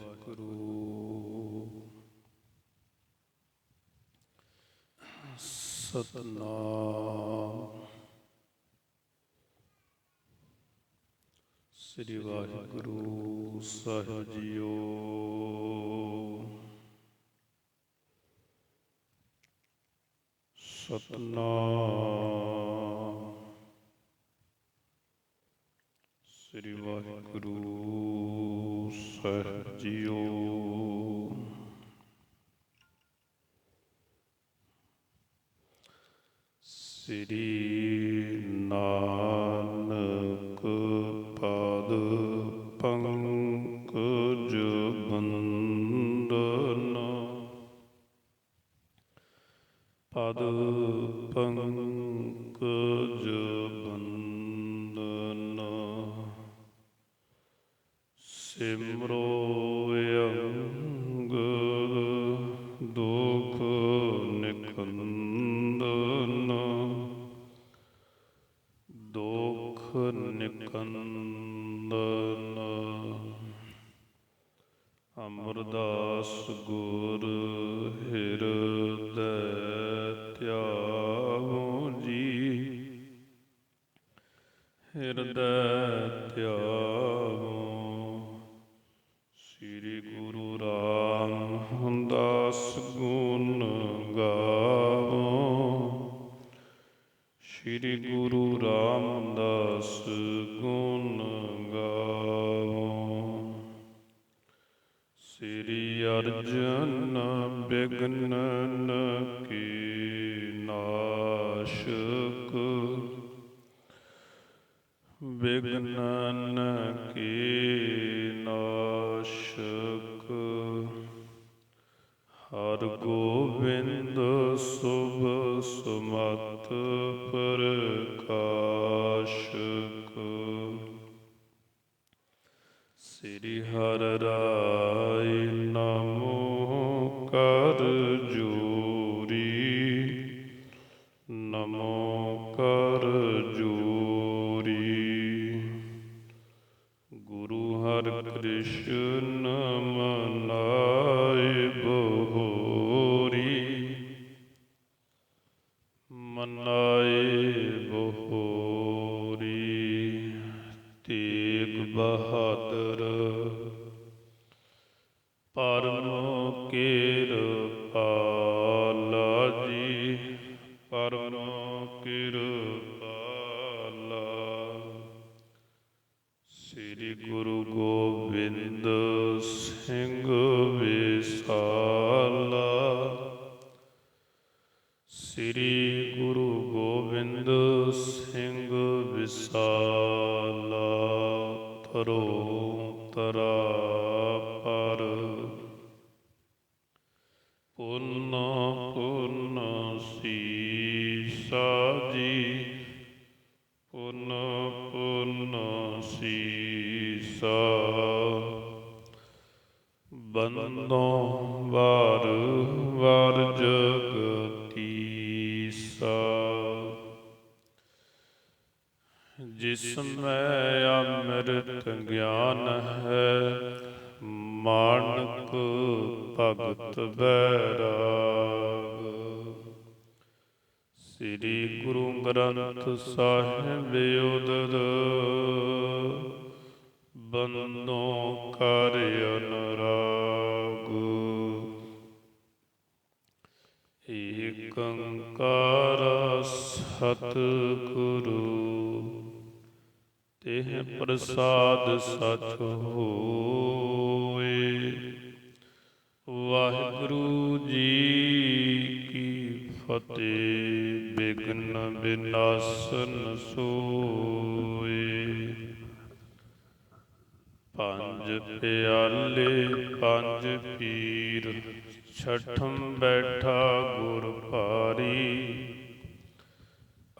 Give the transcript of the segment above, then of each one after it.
ਵਾਹਿਗੁਰੂ। ਸਤਨਾਮ। ਸ੍ਰੀ ਵਾਹਿਗੁਰੂ ਸਾਹਿਬ ਜੀਓ। ਸਤਨਾਮ। ਸ੍ਰੀ ਵਾਹਿਗੁਰੂ ਸਾਹਿਬ ਸ੍ਰੀ ਨਾਨਕ ਪਦ ਪੰਕਜ ਤਰਾ ਪਰ ਪੁੰਨ ਪੁੰਨ ਸੀਸਾ ਜੀ ਪੁੰਨ ਪੁੰਨ ਸੀਸਾ। ਬੰਦੋਂ ਵਾਰ ਵਾਰ ਜਗਤੀਸਾ ਜਿਸ ਮੈਂ ਅੰਮ੍ਰਿਤ ਗਿਆਨ ਹੈ, ਮਾਨਕ ਭਗਤ ਬੈਰਾਗ ਸ੍ਰੀ ਗੁਰੂ ਗ੍ਰੰਥ ਸਾਹਿਬ ਉਦਦ, ਬੰਦੋਂ ਕਰ ਅਨਰਾਗ। ਏਕੰਕਾਰ ਸਤਿਗੁਰੂ ਤਿਹ ਪ੍ਰਸਾਦ ਸਚ ਹੋਏ। ਵਾਹਿਗੁਰੂ ਜੀ ਕੀ ਫਤਿਹ, ਬਿਗਨ ਬਿਨਾਸਨ ਸੋਏ। ਪੰਜ ਪਿਆਲੇ, ਪੰਜ ਪੀਰ, ਛਠਮ ਬੈਠਾ ਗੁਰ ਭਾਰੀ।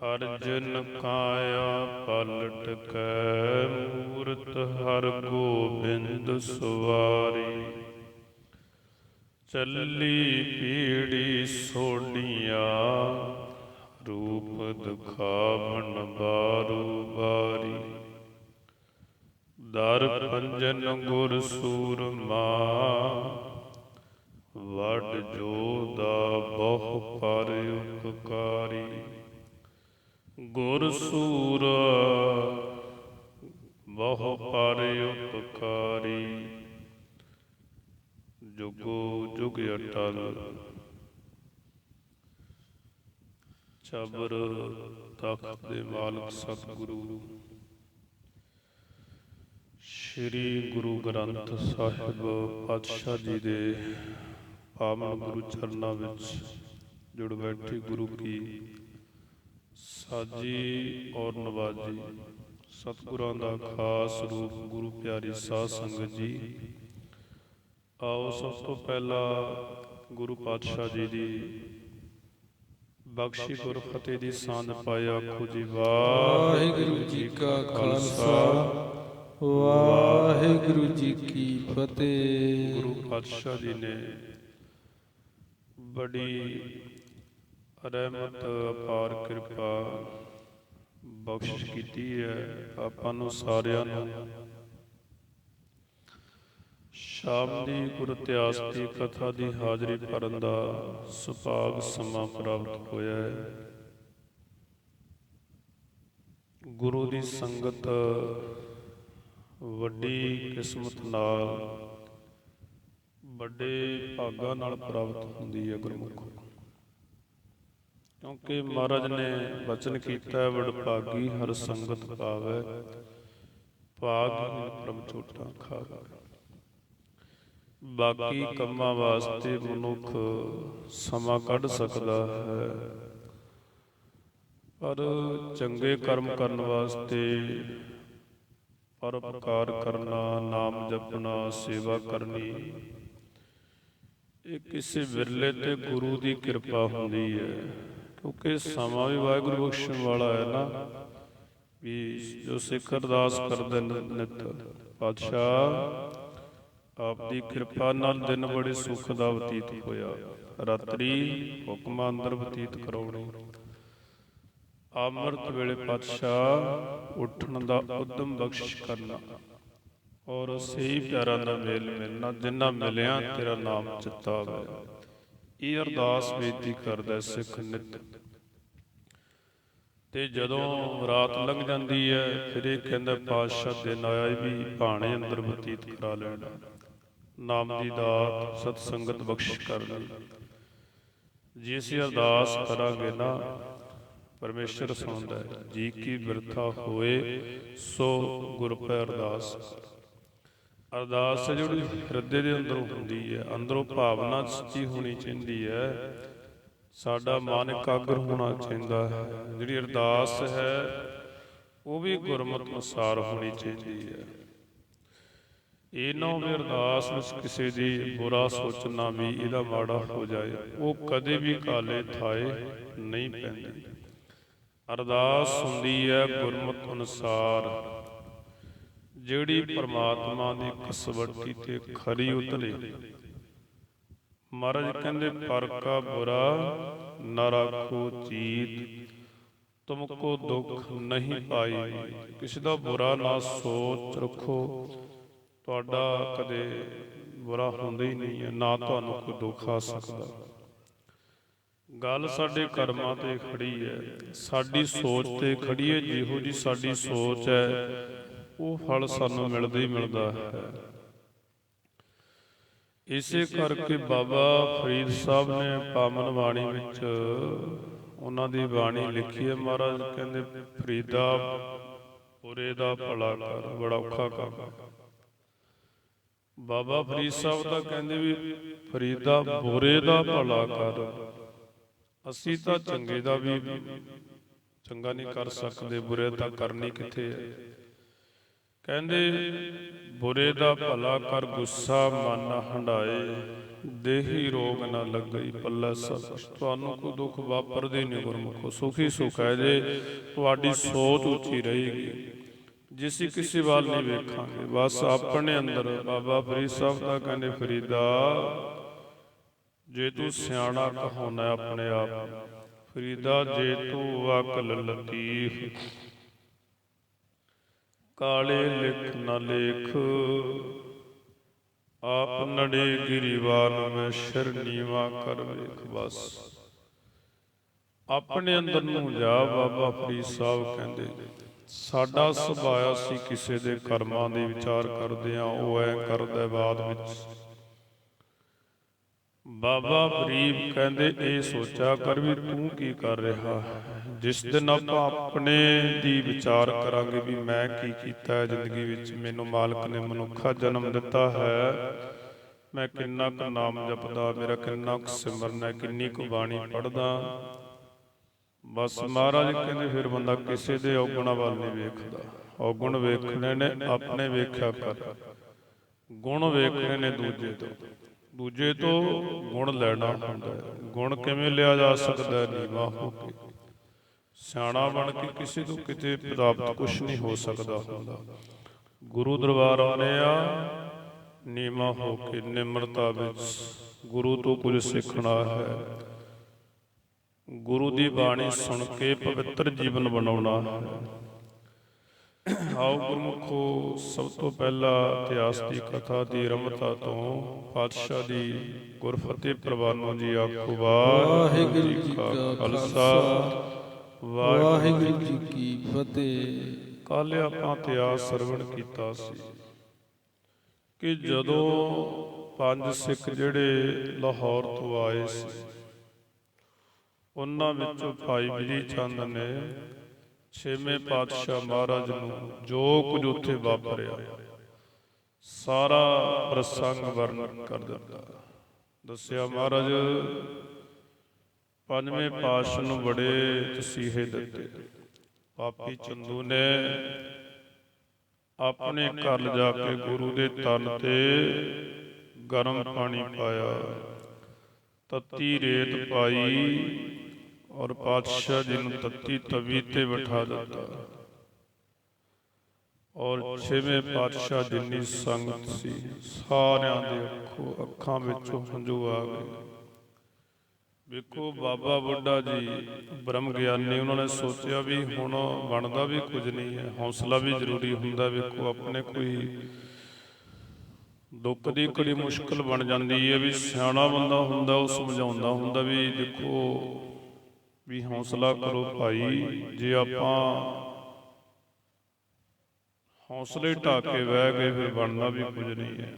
ਅਰਜਨ ਕਾਇਆ ਪਲਟ ਕੈ ਮੂਰਤ ਹਰ ਗੋਬਿੰਦ ਸੁਵਾਰੀ। ਚੱਲੀ ਪੀੜੀ ਸੋਡੀਆਂ ਰੂਪ ਦਿਖਾਵਣ ਬਾਰੂ ਬਾਰੀ। ਦਰ ਪੰਜਨ ਗੁਰ ਸੂਰਮਾ ਜੋ ਦਾ ਬਹੁ ਪਰ ਉਪਕਾਰੀ। ਗੁਰ ਸੂਰ। ਬਹੁ ਪਰ ਉਪਕਾਰੀ। ਜੁਗੋ ਜੁਗ ਅਟਲ। ਚਬਰ ਤਖਤ ਦੇ ਮਾਲਕ ਸਤਿਗੁਰੂ। ਸ੍ਰੀ ਗੁਰੂ ਗ੍ਰੰਥ ਸਾਹਿਬ ਪਾਤਸ਼ਾਹ ਜੀ ਦੇ ਪਾਵਨ ਗੁਰੂ ਚਰਨਾਂ ਵਿੱਚ ਜੁੜ ਬੈਠੀ ਗੁਰੂ ਕੀ ਸਾਜੀ ਔਰ ਨਵਾਜੀ, ਸਤਿਗੁਰਾਂ ਦਾ ਖਾਸ ਰੂਪ ਗੁਰੂ ਪਿਆਰੀ ਸਾਧ ਸੰਗਤ ਜੀ। ਆਓ ਸਭ ਤੋਂ ਪਹਿਲਾਂ ਗੁਰੂ ਪਾਤਸ਼ਾਹ ਜੀ ਦੀ ਬਖਸ਼ੀ ਗੁਰਫਤਿਹ ਦੀ ਸਾਂਝ ਪਾਏ ਆਖੋ ਜੀ, ਵਾਹਿਗੁਰੂ ਜੀ ਕਾ ਖਾਲਸਾ, ਵਾਹਿਗੁਰੂ ਜੀ ਕੀ ਫਤਿਹ। ਗੁਰੂ ਪਾਤਸ਼ਾਹ ਜੀ ਨੇ ਬੜੀ ਰਹਿਮਤ, ਅਪਾਰ ਕਿਰਪਾ ਬਖਸ਼ ਕੀਤੀ ਹੈ ਆਪਾਂ ਨੂੰ ਸਾਰਿਆਂ ਨੂੰ। ਸ਼ਾਮ ਦੀ ਗੁਰ ਇਤਿਹਾਸ ਦੀ ਕਥਾ ਦੀ ਹਾਜ਼ਰੀ ਭਰਨ ਦਾ ਸੁਭਾਗ ਸਮਾਂ ਪ੍ਰਾਪਤ ਹੋਇਆ ਹੈ। ਗੁਰੂ ਦੀ ਸੰਗਤ ਵੱਡੀ ਕਿਸਮਤ ਨਾਲ ਵੱਡੇ ਭਾਗਾਂ ਨਾਲ ਪ੍ਰਾਪਤ ਹੁੰਦੀ ਹੈ ਗੁਰਮੁਖ। ਕਿਉਂਕਿ ਮਹਾਰਾਜ ਨੇ ਵਚਨ ਕੀਤਾ ਹੈ ਵਡਭਾਗੀ ਹਰ ਸੰਗਤ ਪਾਵੇ, ਭਾਗ ਪ੍ਰਭ ਝੂਠਾ ਖਾਵੇ। ਬਾਕੀ ਕੰਮਾਂ ਵਾਸਤੇ ਮਨੁੱਖ ਸਮਾਂ ਕੱਢ ਸਕਦਾ ਹੈ। ਪਰ ਚੰਗੇ ਕਰਮ ਕਰਨ ਵਾਸਤੇ ਪਰਉਪਕਾਰ ਕਰਨਾ, ਨਾਮ ਜਪਣਾ, ਸੇਵਾ ਕਰਨੀ, ਇਹ ਕਿਸੇ ਵਿਰਲੇ ਤੇ ਗੁਰੂ ਦੀ ਕਿਰਪਾ ਹੁੰਦੀ ਹੈ। ਕਿਉਂਕਿ ਸਮਾਂ ਵੀ ਵਾਹਿਗੁਰੂ ਬਖਸ਼ਣ ਵਾਲਾ ਹੈ ਨਾ, ਵੀ ਜੋ ਸਿੱਖ ਅਰਦਾਸ ਕਰਦੇ ਨਿਤ। ਪਾਤਸ਼ਾਹ ਆਪ ਦੀ ਕਿਰਪਾ ਨਾਲ ਦਿਨ ਬੜੇ ਸੁਖ ਦਾ ਬਤੀਤ ਹੋਇਆ। ਰਾਤਰੀ ਹੁਕਮਾਂ ਅੰਦਰ ਬਤੀਤ ਕਰਾਉਣੀ। ਅੰਮ੍ਰਿਤ ਵੇਲੇ ਪਾਤਸ਼ਾਹ ਉੱਠਣ ਦਾ ਉਦਮ ਬਖਸ਼ ਕਰਨਾ। ਔਰ ਸਹੀ ਪਿਆਰਾਂ ਦਾ ਮੇਲ ਮਿਲਣਾ, ਜਿੰਨਾ ਮਿਲਿਆ ਤੇਰਾ ਨਾਮ ਚਿੱਤਾ ਆਵੇ ਇਹ ਅਰਦਾਸ ਬੇਨਤੀ ਕਰਦਾ ਸਿੱਖ ਨਿਤ। ਤੇ ਜਦੋਂ ਰਾਤ ਲੰਘ ਜਾਂਦੀ ਹੈ, ਫਿਰ ਇਹ ਕਹਿੰਦਾ ਪਾਤਸ਼ਾਹ ਦਿਨ ਆਇਆ ਵੀ ਭਾਣੇ ਅੰਦਰ ਬਤੀਤ ਕਰਾ ਲੈਣਾ। ਨਾਮ ਦੀ ਦਾਤ ਸਤ ਸੰਗਤ ਬਖਸ਼ਿਸ਼ ਕਰ ਲਈ। ਜੇ ਅਸੀਂ ਅਰਦਾਸ ਕਰਾਂਗੇ ਨਾ, ਪਰਮੇਸ਼ਰ ਸੁਣਦਾ ਹੈ, ਜੀ ਕੀ ਬਿਰਥਾ ਹੋਏ, ਸੋ ਗੁਰ ਪੈ ਅਰਦਾਸ। ਅਰਦਾਸ ਜਿਹੜੀ ਹਿਰਦੇ ਦੇ ਅੰਦਰੋਂ ਹੁੰਦੀ ਹੈ, ਅੰਦਰੋਂ ਭਾਵਨਾ ਸੱਚੀ ਹੋਣੀ ਚਾਹੀਦੀ ਹੈ। ਸਾਡਾ ਮਨ ਇਕਾਗਰ ਹੋਣਾ ਚਾਹੀਦਾ ਹੈ। ਜਿਹੜੀ ਅਰਦਾਸ ਹੈ, ਉਹ ਵੀ ਗੁਰਮਤਿ ਅਨੁਸਾਰ ਹੋਣੀ ਚਾਹੀਦੀ ਹੈ। ਇਹ ਨਾ ਹੋਵੇ ਅਰਦਾਸ ਵਿੱਚ ਕਿਸੇ ਦੀ ਬੁਰਾ ਸੋਚਣਾ ਵੀ ਇਹਦਾ ਮਾੜਾ ਹੋ ਜਾਏ। ਉਹ ਕਦੇ ਵੀ ਕਾਲੇ ਥਾਏ ਨਹੀਂ ਪੈਂਦੀ। ਅਰਦਾਸ ਹੁੰਦੀ ਹੈ ਗੁਰਮਤ ਅਨੁਸਾਰ। ਜਿਹੜੀ ਪਰਮਾਤਮਾ ਦੀ ਕਸਵੱਟੀ ਤੇ ਖਰੀ ਉਤਰੇ। ਮਹਾਰਾਜ ਕਹਿੰਦੇ ਪਰ ਕਾ ਬੁਰਾ, ਨ ਰੱਖੋ ਚੀਤ। ਤੁਮਕੋ ਦੁੱਖ ਨਹੀਂ ਪਾਈ ਕਿਸੇ ਦਾ ਬੁਰਾ ਨਾ ਸੋਚ ਰੱਖੋ। ਤੁਹਾਡਾ ਕਦੇ ਬੁਰਾ ਹੁੰਦਾ ਹੀ ਨਹੀਂ ਹੈ, ਨਾ ਤੁਹਾਨੂੰ ਕੋਈ ਦੁੱਖ ਆ ਸਕਦਾ। ਗੱਲ ਸਾਡੇ ਕਰਮਾਂ ਤੇ ਖੜੀ ਹੈ। ਸਾਡੀ ਸੋਚ ਤੇ ਖੜੀ ਹੈ, ਜਿਹੋ ਜੀ ਸਾਡੀ ਸੋਚ ਹੈ ਉਹ ਫਲ ਸਾਨੂੰ ਮਿਲਦਾ ਹੀ ਮਿਲਦਾ ਹੈ। ਇਸੇ ਕਰਕੇ ਬਾਬਾ ਫਰੀਦ ਸਾਹਿਬ ਨੇ ਪਾਵਨ ਬਾਣੀ ਵਿੱਚ ਉਹਨਾਂ ਦੀ ਬਾਣੀ ਲਿਖੀ ਹੈ। ਮਹਾਰਾਜ ਕਹਿੰਦੇ, ਫਰੀਦਾ ਪੁਰੇ ਦਾ ਭਲਾ ਕਰ, ਬੜਾ ਔਖਾ ਕੰਮ ਬਾਬਾ ਫਰੀਦ ਸਾਹਿਬ ਤਾਂ ਕਹਿੰਦੇ ਵੀ, ਫਰੀਦਾ ਬੁਰੇ ਦਾ ਭਲਾ ਕਰ, ਅਸੀਂ ਤਾਂ ਚੰਗੇ ਦਾ ਵੀ ਚੰਗਾ ਨਹੀਂ ਕਰ ਸਕਦੇ, ਬੁਰੇ ਤਾਂ ਕਰਨੀ ਕਿੱਥੇ ਹੈ? ਕਹਿੰਦੇ ਬੁਰੇ ਦਾ ਭਲਾ ਕਰ ਗੁੱਸਾ ਮਨ ਨਾ ਹੰਡਾਏ ਦੇਹੀ ਰੋਗ ਨਾ ਲੱਗਈ ਪੱਲਾ ਸਭ ਤੁਹਾਨੂੰ ਕੋਈ ਦੁੱਖ ਵਾਪਰਦੇ ਨਹੀਂ ਗੁਰਮੁਖੋ ਸੁਖੀ ਸੁਖ ਹੈ ਜੇ ਤੁਹਾਡੀ ਸੋਚ ਉੱਚੀ ਰਹੇਗੀ। ਜਿਸ ਕਿਸੇ ਵੱਲ ਨਹੀਂ ਵੇਖਾਂਗੇ ਬਸ ਆਪਣੇ ਅੰਦਰ ਬਾਬਾ ਫਰੀਦ ਸਾਹਿਬ ਦਾ ਕਹਿੰਦੇ ਫਰੀਦਾ ਜੇ ਤੂੰ ਸਿਆਣਾ ਕਹਾਉਣਾ ਆਪਣੇ ਆਪ। ਨੂੰ, ਫਰੀਦਾ ਜੇ ਤੂੰ ਅਕਲ ਲਤੀਫ ਕਾਲੇ ਲਿਖ ਨ ਲੇਖ। ਆਪ ਨੜੇ ਗਿਰੀਵਾਨ ਮੈਂ ਸ਼ਰ ਨੀਵਾ ਕਰ ਵੇਖ ਬਸ। ਆਪਣੇ ਅੰਦਰ ਨੂੰ ਜਾ ਬਾਬਾ ਫਰੀਦ ਸਾਹਿਬ ਕਹਿੰਦੇ, ਸਾਡਾ ਸੁਭਾਅ ਸੀ ਕਿਸੇ ਦੇ ਕਰਮਾਂ ਦੇ ਵਿਚਾਰ ਕਰਦੇ ਆ, ਉਹ ਐ ਕਰਦਾ ਬਾਅਦ ਵਿੱਚ। ਬਾਬਾ ਫਰੀਦ ਕਹਿੰਦੇ, ਇਹ ਸੋਚਿਆ ਕਰ ਵੀ ਤੂੰ ਕੀ ਕਰ ਰਿਹਾ? ਹੈ ਜਿਸ ਦਿਨ ਆਪਾਂ ਆਪਣੇ ਦੀ ਵਿਚਾਰ ਕਰਾਂਗੇ ਵੀ ਮੈਂ ਕੀ ਕੀਤਾ ਜ਼ਿੰਦਗੀ ਵਿੱਚ, ਮੈਨੂੰ ਮਾਲਕ ਨੇ ਮਨੁੱਖਾ ਜਨਮ ਦਿੱਤਾ ਹੈ। ਮੈਂ ਕਿੰਨਾ ਕੁ ਨਾਮ ਜਪਦਾ, ਮੇਰਾ ਕਿੰਨਾ ਕੁ ਸਿਮਰਨ ਹੈ, ਕਿੰਨੀ ਕੁ ਬਾਣੀ ਪੜਦਾ ਬਸ ਮਹਾਰਾਜ ਕਹਿੰਦੇ, ਫਿਰ ਬੰਦਾ ਕਿਸੇ ਦੇ ਔਗੁਣਾਂ ਵੱਲ ਨਹੀਂ ਵੇਖਦਾ। ਔਗੁਣ ਵੇਖਣੇ ਨੇ, ਆਪਣੇ ਵੇਖਿਆ ਕਰ। ਗੁਣ ਵੇਖਣੇ ਨੇ ਦੂਜੇ ਤੋਂ। ਦੂਜੇ ਤੋਂ ਗੁਣ ਲੈਣਾ ਹੁੰਦਾ ਹੈ। ਗੁਣ ਕਿਵੇਂ ਲਿਆ ਜਾ ਸਕਦਾ ਨੀਵਾ ਹੋ ਕੇ। ਸਿਆਣਾ ਬਣ ਕੇ ਕਿਸੇ ਤੋਂ ਕਿਤੇ ਪ੍ਰਾਪਤ ਕੁਝ ਨਹੀਂ ਹੋ ਸਕਦਾ ਹੁੰਦਾ। ਗੁਰੂ ਦਰਬਾਰ ਆਉਣੇ ਆ, ਨੀਵਾ ਹੋ ਕੇ, ਨਿਮਰਤਾ ਵਿੱਚ। ਗੁਰੂ ਤੋਂ ਕੁਝ ਸਿੱਖਣਾ ਹੈ। ਗੁਰੂ ਦੀ ਬਾਣੀ ਸੁਣ ਕੇ ਪਵਿੱਤਰ ਜੀਵਨ ਬਣਾਉਣਾ ਹੈ। ਆਓ ਗੁਰਮੁਖੋ, ਸਭ ਤੋਂ ਪਹਿਲਾਂ ਇਤਿਹਾਸ ਦੀ ਕਥਾ ਦੀ ਰਮਤਾ ਤੋਂ ਪਾਤਸ਼ਾਹ ਦੀ ਗੁਰਫਤਿਹ ਪ੍ਰਵਾਨੋ ਜੀ ਆਖੋ, ਵਾਹਿਗੁਰੂ ਜੀ ਕਾ ਖਾਲਸਾ, ਵਾਹਿਗੁਰੂ ਜੀ ਕੀ ਫਤਿਹ। ਕੱਲ ਆਪਾਂ ਇਤਿਹਾਸ ਸਰਵਣ ਕੀਤਾ ਸੀ ਕਿ ਜਦੋਂ ਪੰਜ ਸਿੱਖ ਜਿਹੜੇ ਲਾਹੌਰ ਤੋਂ ਆਏ ਸੀ, ਉਹਨਾਂ ਵਿੱਚੋਂ ਭਾਈ ਬਿਲੀ ਚੰਦ ਨੇ ਛੇਵੇਂ ਪਾਤਸ਼ਾਹ ਮਹਾਰਾਜ ਨੂੰ ਜੋ ਕੁਝ ਉੱਥੇ ਵਾਪਰਿਆ। ਸਾਰਾ ਪ੍ਰਸੰਗ ਵਰਣਨ ਕਰ ਦਿੱਤਾ। ਦੱਸਿਆ ਮਹਾਰਾਜ ਪੰਜਵੇਂ ਪਾਤਸ਼ਾਹ ਨੂੰ ਬੜੇ ਤਸੀਹੇ ਦਿੱਤੇ। ਪਾਪੀ ਚੰਦੂ ਨੇ ਆਪਣੇ ਘਰ ਲਿਜਾ ਕੇ ਗੁਰੂ ਦੇ ਤਨ ਤੇ ਗਰਮ ਪਾਣੀ ਪਾਇਆ। ਤੱਤੀ ਰੇਤ ਪਾਈ। ਔਰ ਪਾਤਸ਼ਾਹ ਜੀ ਨੂੰ ਤੱਤੀ ਤਵੀ ਤੇ ਬਿਠਾ ਦਿੱਤਾ। ਔਰ ਛੇਵੇਂ ਪਾਤਸ਼ਾਹ ਜਿੰਨੀ ਸੰਗਤ ਸੀ। ਸਾਰਿਆਂ ਦੇ ਅੱਖੋਂ ਅੱਖਾਂ ਵਿੱਚੋਂ ਹੰਝੂ ਆ ਗਏ। ਵੇਖੋ ਬਾਬਾ ਬੁੱਢਾ ਜੀ ਬ੍ਰਹਮ ਗਿਆਨੀ ਉਹਨਾਂ ਨੇ ਸੋਚਿਆ ਵੀ ਹੁਣ ਬਣਦਾ ਵੀ ਕੁਝ ਨਹੀਂ ਹੈ। ਹੌਸਲਾ ਵੀ ਜ਼ਰੂਰੀ ਹੁੰਦਾ, ਵੇਖੋ ਆਪਣੇ ਕੋਈ ਦੁੱਖ ਦੀ ਘੜੀ ਮੁਸ਼ਕਲ ਬਣ ਜਾਂਦੀ ਹੈ ਵੀ ਸਿਆਣਾ ਬੰਦਾ ਹੁੰਦਾ, ਉਹ ਸਮਝਾਉਂਦਾ ਹੁੰਦਾ ਵੀ ਦੇਖੋ ਵੀ ਹੌਸਲਾ ਕਰੋ ਭਾਈ, ਜੇ ਆਪਾਂ ਹੌਸਲੇ ਢਾ ਕੇ ਬਹਿ ਗਏ, ਫਿਰ ਬਣਨਾ ਵੀ ਕੁਝ ਨਹੀਂ ਹੈ।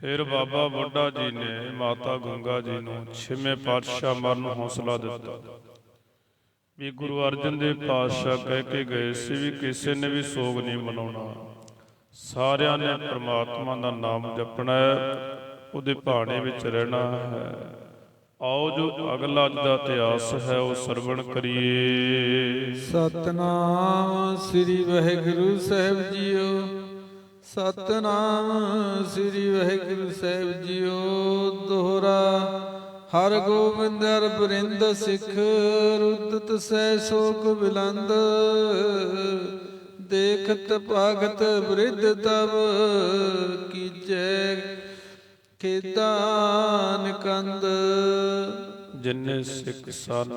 ਫਿਰ ਬਾਬਾ ਬੁੱਢਾ ਜੀ ਨੇ, ਮਾਤਾ ਗੰਗਾ ਜੀ ਨੂੰ ਛੇਵੇਂ ਪਾਤਸ਼ਾਹ ਮਰਨ ਨੂੰ ਹੌਸਲਾ ਦਿੱਤਾ। ਵੀ ਗੁਰੂ ਅਰਜਨ ਦੇਵ ਪਾਤਸ਼ਾਹ ਕਹਿ ਕੇ ਗਏ ਸੀ ਵੀ ਕਿਸੇ ਨੇ ਵੀ ਸੋਗ ਨਹੀਂ ਮਨਾਉਣਾ। ਸਾਰਿਆਂ ਨੇ ਪ੍ਰਮਾਤਮਾ ਦਾ ਨਾਮ ਜਪਣਾ ਹੈ, ਉਹਦੇ ਭਾਣੇ ਵਿੱਚ ਰਹਿਣਾ ਹੈ। ਆਓ ਜੋ ਅਗਲਾ ਦਾ ਇਤਿਹਾਸ ਹੈ, ਉਹ ਸਰਵਣ ਕਰੀਏ। ਸਤਨਾਮ ਸ੍ਰੀ ਵਾਹਿਗੁਰੂ ਸਾਹਿਬ ਜੀਓ, ਸਤਨਾਮ ਸ੍ਰੀ ਵਾਹਿਗੁਰੂ ਸਾਹਿਬ ਜੀਓ, ਦੋਹਰਾ ਹਰ ਗੋਬਿੰਦ ਹਰ ਬਰਿੰਦ ਸਿੱਖ ਰੁਦਤ ਸੈ ਸੋਕ ਬਿਲੰਦ, ਦੇਖਤ ਭਾਗਤ ਬ੍ਰਿਧ ਤਬ ਕੀਜੈ ਖੇਦਾਨ ਕੰਦ। ਜਿੰਨੇ ਸਿੱਖ ਸਨ,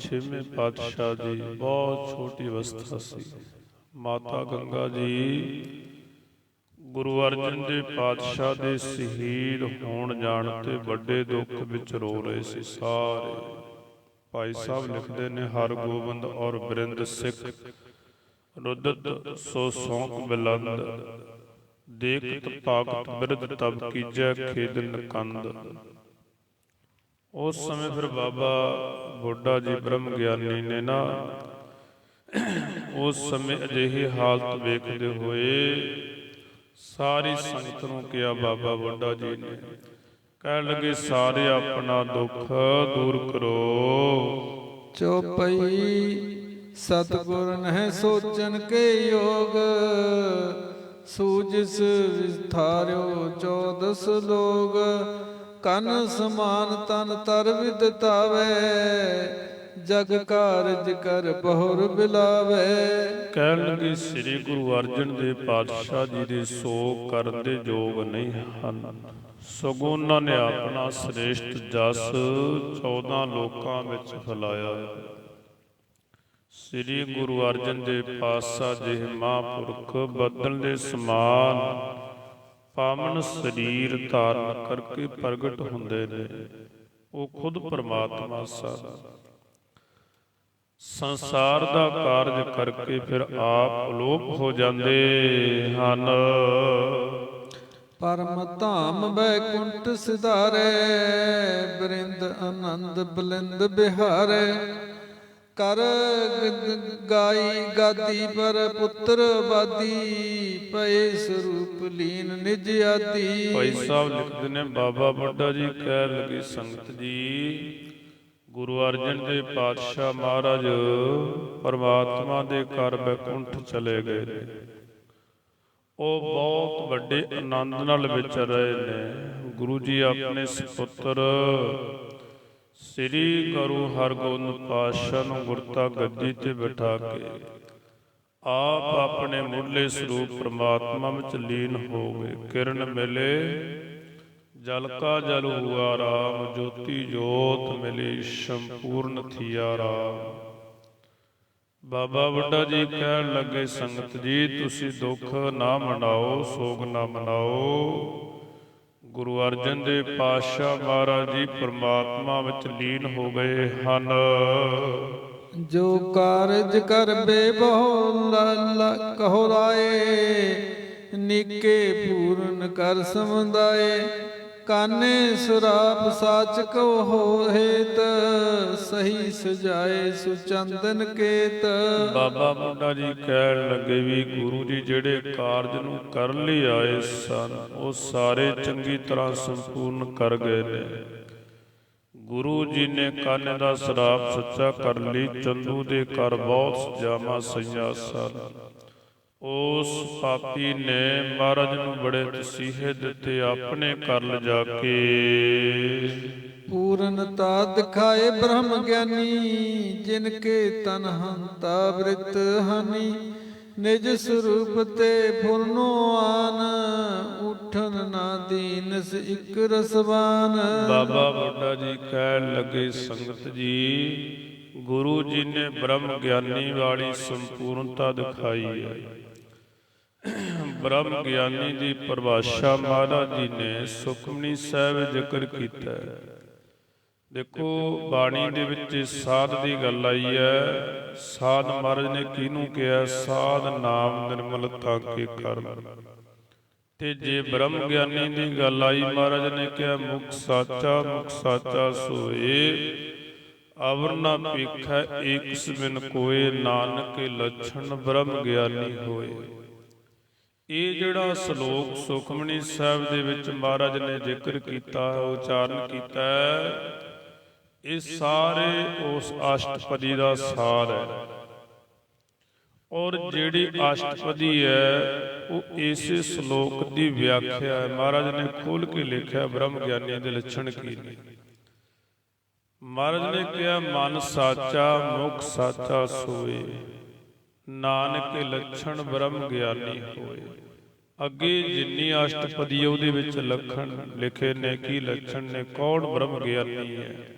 ਛੇਵੇਂ ਪਾਤਸ਼ਾਹ ਦੀ ਬਹੁਤ ਛੋਟੀ ਅਵਸਥਾ ਸੀ। ਮਾਤਾ ਗੰਗਾ ਜੀ, ਗੁਰੂ ਅਰਜਨ ਦੇਵ ਪਾਤਸ਼ਾਹ ਦੇ ਸ਼ਹੀਦ ਹੋਣ ਜਾਣ ਤੇ ਵੱਡੇ ਦੁੱਖ ਵਿੱਚ ਰੋ ਰਹੇ ਸੀ ਸਾਰੇ। ਭਾਈ ਸਾਹਿਬ ਲਿਖਦੇ ਨੇ, ਹਰ ਗੋਬਿੰਦ ਔਰ ਬਰਿੰਦ ਸਿੱਖ। ਰੁਦਤ ਸੋ ਸੌਂਕ ਬਿਲੰਦ। ਦੇਖਤ ਪਾਕਤ ਬਿਰਧ ਤਬ ਕੀਜੈ ਖੇਦਨ ਕੰਦ ਉਸ ਸਮੇਂ ਫਿਰ ਬਾਬਾ ਬੁੱਢਾ ਜੀ ਬ੍ਰਹਮ ਗਿਆਨੀ ਨੇ ਨਾ ਉਸ ਸਮੇਂ ਅਜਿਹੀ ਹਾਲਤ ਵੇਖਦੇ ਹੋਏ ਸਾਰੀ ਸੰਗਤ ਨੂੰ ਕਿਹਾ ਬਾਬਾ ਬੁੱਢਾ ਜੀ ਨੇ ਕਹਿਣ ਲੱਗੇ ਸਾਰੇ ਆਪਣਾ ਦੁੱਖ ਦੂਰ ਕਰੋ। ਚੋਪਈ ਸਤਗੁਰ ਨਹਿ ਸੋਚਨ ਕੇ ਯੋਗ ਸੂਜਿਸ ਵਿਸਥਾਰਿਓ ਚੌਦਸ ਲੋਗ, ਕਨ ਸਮਾਨ ਤਨ ਤਰ ਵਿਦਤਾਵੇ ਜਗ ਕਾਰਜ ਕਰ ਬਹੁਰ ਬਿਲਾਵੇ। ਕਹਿਣ ਲੱਗੇ, ਸ੍ਰੀ ਗੁਰੂ ਅਰਜਨ ਦੇਵ ਪਾਤਸ਼ਾਹ ਜੀ ਦੇ ਸੋਗ ਕਰਨ ਦੇ ਯੋਗ ਨਹੀਂ ਹਨ। ਸਗੋਂ ਉਹਨਾਂ ਨੇ ਆਪਣਾ ਸ੍ਰੇਸ਼ਟ ਜਸ 14 ਲੋਕਾਂ ਵਿੱਚ ਫੈਲਾਇਆ। ਸ੍ਰੀ ਗੁਰੂ ਅਰਜਨ ਦੇਵ ਪਾਤਸ਼ਾਹ ਜੀ ਮਹਾਂਪੁਰਖ ਬਦਲ ਦੇ ਸਮਾਨ ਪਾਵਨ ਸਰੀਰ ਧਾਰਨ ਕਰਕੇ ਪ੍ਰਗਟ ਹੁੰਦੇ ਨੇ। ਉਹ ਖੁਦ ਪਰਮਾਤਮਾ ਸਾਹਿਬ ਸੰਸਾਰ ਦਾ ਕਾਰਜ ਕਰਕੇ ਫਿਰ ਆਪ ਅਲੋਪ ਹੋ ਜਾਂਦੇ ਹਨ। ਪਰਮ ਧਾਮ ਬੈਕੁੰਠ ਸਿਧਾਰੇ ਬ੍ਰਿੰਦ ਆਨੰਦ ਬਲਿੰਦ ਬਿਹਾਰੇ ਕਰ ਗਾਈ ਗਾਦੀ ਪਰ ਪੁੱਤਰ ਬਾਦੀ ਪਏ ਸਰੂਪ ਲੀਨ ਨਿਜ ਆਦੀ। ਭਾਈ ਸਾਹਿਬ ਲਿਖਦੇ ਨੇ, ਬਾਬਾ ਬੁੱਢਾ ਜੀ ਕਹਿ ਲਗੇ ਸੰਗਤ ਜੀ, ਗੁਰੂ ਅਰਜਨ ਦੇ ਪਾਤਸ਼ਾਹ ਮਹਾਰਾਜ ਪਰਮਾਤਮਾ ਦੇ ਘਰ ਬੈਕੁੰਠ ਚਲੇ ਗਏ ਨੇ। ਉਹ ਬਹੁਤ ਵੱਡੇ ਆਨੰਦ ਨਾਲ ਵਿਚਰ ਰਹੇ ਨੇ। ਗੁਰੂ ਜੀ ਆਪਣੇ ਸੁਪੁੱਤਰ ਸ੍ਰੀ ਗੁਰੂ ਹਰਗੋਬਿੰਦ ਪਾਤਸ਼ਾਹ ਨੂੰ ਗੁਰਤਾ ਗੱਦੀ ਤੇ ਬਿਠਾ ਕੇ ਆਪ ਆਪਣੇ ਮੁੱਢਲੇ ਸਰੂਪ ਪ੍ਰਮਾਤਮਾ ਵਿੱਚ ਲੀਨ ਹੋ ਗਏ ਕਿਰਨ ਮਿਲੇ ਜਲ ਕਾ ਜਲ ਹੁਆ ਰਾਮ, ਜੋਤੀ ਜੋਤ ਮਿਲੀ, ਸੰਪੂਰਨ ਥੀਆ ਰਾਮ। ਬਾਬਾ ਬੁੱਢਾ ਜੀ ਕਹਿਣ ਲੱਗੇ, ਸੰਗਤ ਜੀ, ਤੁਸੀਂ ਦੁੱਖ ਨਾ ਮਨਾਓ, ਸੋਗ ਨਾ ਮਨਾਓ। ਗੁਰੂ ਅਰਜਨ ਦੇਵ ਪਾਤਸ਼ਾਹ ਮਹਾਰਾਜ ਜੀ ਪ੍ਰਮਾਤਮਾ ਵਿੱਚ ਲੀਨ ਹੋ ਗਏ ਹਨ। ਜੋ ਕਾਰਜ ਕਰਬੇ ਬਹੁ ਕਹੋ ਰਾਏ, ਨਿੱਕੇ ਪੂਰਨ ਕਰ ਸਮੁਦਾਏ। ਕਾਨੇ ਸੁਰਾਪ ਸਾਚ ਕੋ ਹੋਹੇਤ, ਸਹੀ ਸਜਾਏ ਸੁਚੰਦਨ ਕੇਤ। ਬਾਬਾ ਮੁੰਡਾ ਜੀ ਕਹਿਣ ਲੱਗੇ ਵੀ ਗੁਰੂ ਜੀ ਜਿਹੜੇ ਕਾਰਜ ਨੂੰ ਕਰਨ ਲਈ ਆਏ ਸਨ, ਉਹ ਸਾਰੇ ਚੰਗੀ ਤਰ੍ਹਾਂ ਸੰਪੂਰਨ ਕਰ ਗਏ ਨੇ। ਗੁਰੂ ਜੀ ਨੇ ਕੰਨ ਦਾ ਸਰਾਪ ਸੱਚਾ ਕਰ ਲਈ, ਚੰਦੂ ਦੇ ਘਰ ਬਹੁਤ ਸਜਾਵਾਂ ਸਈਆਂ ਸਨ। ਉਸ ਪਾਪੀ ਨੇ ਮਹਾਰਾਜ ਨੂੰ ਬੜੇ ਤਸੀਹੇ ਦਿੱਤੇ ਆਪਣੇ ਘਰ ਲਿਜਾ ਕੇ ਪੂਰਨਤਾ ਦਿਖਾਏ ਬ੍ਰਹਮ ਗਿਆਨੀ ਜਿਨ ਕੇ ਤਨ ਹੰਤਾ ਬ੍ਰਿਤ ਹਨੀ। ਨਿਜ ਸਰੂਪ ਤੇ ਫੁਰਨੋ ਆਨ ਉਠਨ ਨਾ ਦੀਨਸ ਇਕ ਰਸਵਾਨ। ਬਾਬਾ ਬੁੱਢਾ ਜੀ ਕਹਿਣ ਲੱਗੇ ਸੰਗਤ ਜੀ ਗੁਰੂ ਜੀ ਨੇ ਬ੍ਰਹਮ ਗਿਆਨੀ ਵਾਲੀ ਸੰਪੂਰਨਤਾ ਦਿਖਾਈ ਹੈ। ਬ੍ਰਹਮ ਗਿਆਨੀ ਦੀ ਪਰਿਭਾਸ਼ਾ ਮਹਾਰਾਜ ਜੀ ਨੇ ਸੁਖਮਨੀ ਸਾਹਿਬ ਜ਼ਿਕਰ ਕੀਤਾ ਹੈ। ਦੇਖੋ, ਬਾਣੀ ਦੇ ਵਿੱਚ ਸਾਧ ਦੀ ਗੱਲ ਆਈ ਹੈ, ਸਾਧ ਮਹਾਰਾਜ ਨੇ ਕਿਹਨੂੰ ਕਿਹਾ? ਸਾਧ ਨਾਮ ਨਿਰਮਲ ਕੇ ਕਰਮ। ਤੇ ਜੇ ਬ੍ਰਹਮ ਗਿਆਨੀ ਦੀ ਗੱਲ ਆਈ, ਮਹਾਰਾਜ ਨੇ ਕਿਹਾ, ਮੁਖ ਸਾਚਾ ਮੁਖ ਸਾਚਾ ਸੋਏ ਅਵਰ ਨਾ ਪੀਖੈ ਏਕਸ ਬਿਨ ਕੋਏ, ਨਾਨਕ ਕੇ ਬ੍ਰਹਮ ਗਿਆਨੀ ਹੋਏ। ਇਹ ਜਿਹੜਾ ਸ਼ਲੋਕ ਸੁਖਮਨੀ ਸਾਹਿਬ ਦੇ ਵਿੱਚ ਮਹਾਰਾਜ ਨੇ ਜ਼ਿਕਰ ਕੀਤਾ ਉਚਾਰਨ ਕੀਤਾ ਹੈ, ਇਹ ਸਾਰੇ ਉਸ ਅਸ਼ਟਪਦੀ ਦਾ ਸਾਰ ਹੈ। ਔਰ ਜਿਹੜੀ ਅਸ਼ਟਪਦੀ ਹੈ ਉਹ ਇਸੇ ਸ਼ਲੋਕ ਦੀ ਵਿਆਖਿਆ ਹੈ। ਮਹਾਰਾਜ ਨੇ ਖੋਲ ਕੇ ਲਿਖਿਆ ਬ੍ਰਹਮ ਗਿਆਨੀਆਂ ਦੇ ਲੱਛਣ ਕੀ ਨੇ? ਮਹਾਰਾਜ ਨੇ ਕਿਹਾ ਮਨ ਸਾਚਾ ਮੁਖ ਸਾਚਾ ਸੋਏ। ਨਾਨਕ ਲੱਛਣ ਬ੍ਰਹਮ ਗਿਆਨੀ ਹੋਏ। ਅੱਗੇ ਜਿੰਨੀ ਅਸ਼ਟਪਦੀ ਉਹਦੇ ਵਿੱਚ ਲੱਖਣ, ਲਿਖੇ ਨੇ ਕੀ ਲੱਛਣ ਨੇ, ਕੌਣ ਬ੍ਰਹਮ ਗਿਆਨੀ ਹੈ?